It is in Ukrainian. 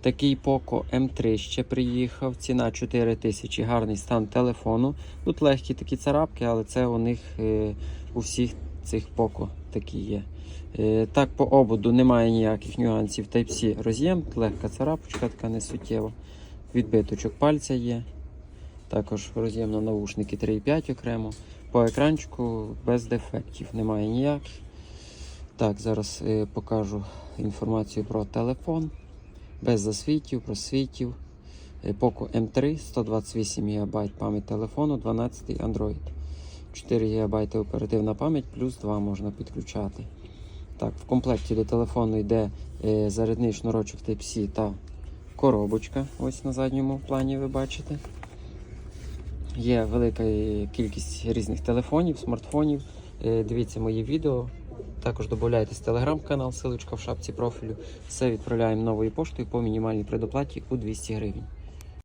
Такий Poco M3 ще приїхав. Ціна 4 тисячі. Гарний стан телефону. Тут легкі такі царапки, але це у них е, у всіх цих Poco такі є. Е, так, по ободу немає ніяких нюансів. Type-C роз'єм, легка царапочка, така несуттєва. Відбиточок пальця є. Також роз'єм на наушники 3,5 окремо. По екранчику без дефектів, немає ніяких. Так, зараз е, покажу інформацію про телефон. Без засвітів, просвітів. Poco M3, 128 ГБ пам'ять телефону, 12 Android. 4 ГБ оперативна пам'ять, плюс 2 можна підключати. Так, в комплекті до телефону йде е, зарядний шнурочок Type-C та коробочка. Ось на задньому плані ви бачите. Є велика е, кількість різних телефонів, смартфонів. Е, Дивіться мої відео. Також додайтесь телеграм-канал, силочка в шапці профілю. Все відправляємо новою поштою по мінімальній предоплаті у 200 гривень.